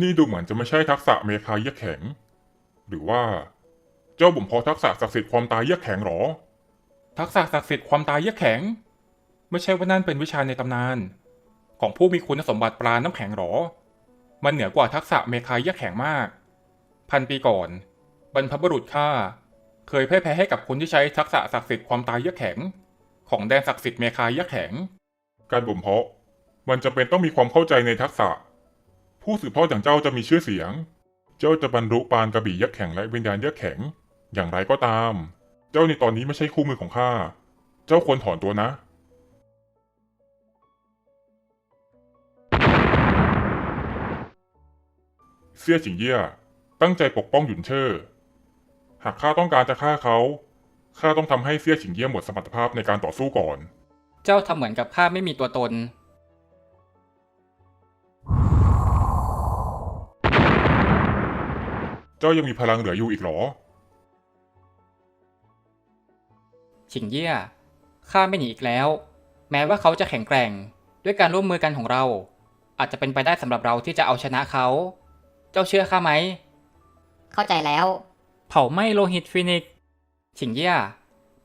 นี่ดูเหมือนจะไม่ใช่ทักษะเมคาเยือกแข็ง หรือว่า เจ้าบ่มเพาะทักษะศักดิ์สิทธิ์ความตายเยือกแข็งหรอ ทักษะศักดิ์สิทธิ์ความตายเยือกแข็ง ไม่ใช่ว่านั่นเป็นวิชาในตำนาน ของผู้มีคุณสมบัติปราณน้ำแข็งหรอ มันเหนือกว่าทักษะเมคาเยือกแข็งมาก พันปีก่อน บรรพบุรุษข้าเคยพ่ายแพ้ให้กับคนที่ใช้ทักษะศักดิ์สิทธิ์ความตายเยือกแข็ง ของแดนศักดิ์สิทธิ์เมคาเยือกแข็ง การบ่มเพาะ มันจะเป็นต้องมีความเข้าใจในทักษะ ผู้สืบทอดอย่างเจ้าจะมีชื่อเสียง เจ้าจะบรรลุปานกระบี่ยักษ์แข็งและวิญญาณยักษ์แข็ง อย่างไรก็ตาม เจ้าในตอนนี้ไม่ใช่คู่มือของข้า เจ้าควรถอนตัวนะ เสี่ยจิงเย่ยตั้งใจปกป้องหยุนเชอร์หากข้าต้องการจะฆ่าเขาข้าต้องทำให้เสี่ยจิงเยี่ยหมดสมรรถภาพในการต่อสู้ก่อน เจ้าทำเหมือนกับข้าไม่มีตัวตน เจ้ายังมีพลังเหลืออยู่อีกเหรอฉิงเยี่ยข้าไม่หนีอีกแล้ว แม้ว่าเขาจะแข็งแกร่ง ด้วยการร่วมมือกันของเรา อาจจะเป็นไปได้สำหรับเราที่จะเอาชนะเขา เจ้าเชื่อข้าไหม เข้าใจแล้ว เผาไหม้โลหิตฟินิกซ์ฉิงเยี่ย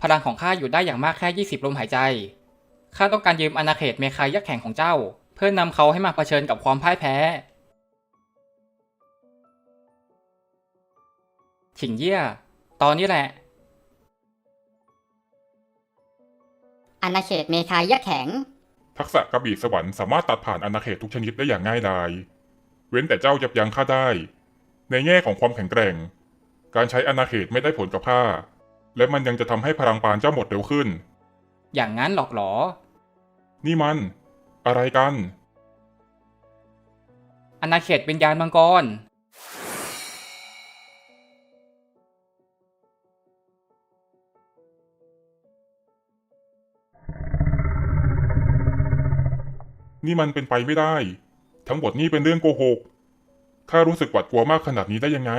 พลังของข้าอยู่ได้อย่างมากแค่ 20 ลมหายใจ ข้าต้องการยืมอาณาเขตเมคายักษ์แข่งของเจ้า เพื่อนนำเขาให้มาเผชิญกับความพ่ายแพ้ ฉิงเยี่ย ตอนนี้แหละ อาณาเขตเมคายักษ์แข็ง ทักษะกระบี่สวรรค์สามารถตัดผ่านอาณาเขตทุกชนิดได้อย่างง่ายดาย เว้นแต่เจ้ายับยั้งข้าได้ ในแง่ของความแข็งแกร่ง การใช้อาณาเขตไม่ได้ผลกับข้า และมันยังจะทำให้พลังปานเจ้าหมดเร็วขึ้น อย่างนั้นหรอกเหรอ นี่มัน อะไรกัน อาณาเขตวิญญาณมังกร นี่มันเป็นไปไม่ได้ ทั้งหมดนี่เป็นเรื่องโกหก ข้ารู้สึกหวาดกลัวมากขนาดนี้ได้ยังไง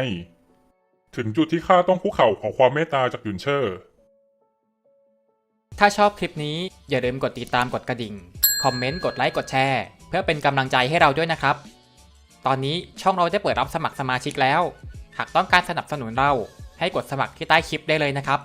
ถึงจุดที่ข้าต้องคุกเข่าขอความเมตตาจากหยุนเชอร์ ถ้าชอบคลิปนี้อย่าลืมกดติดตามกดกระดิ่ง คอมเมนต์ กดไลค์ กดแชร์ เพื่อเป็นกำลังใจให้เราด้วยนะครับ ตอนนี้ช่องเราได้เปิดรับสมัครสมาชิกแล้ว หากต้องการสนับสนุนเราให้กดสมัครที่ใต้คลิปได้เลยนะครับ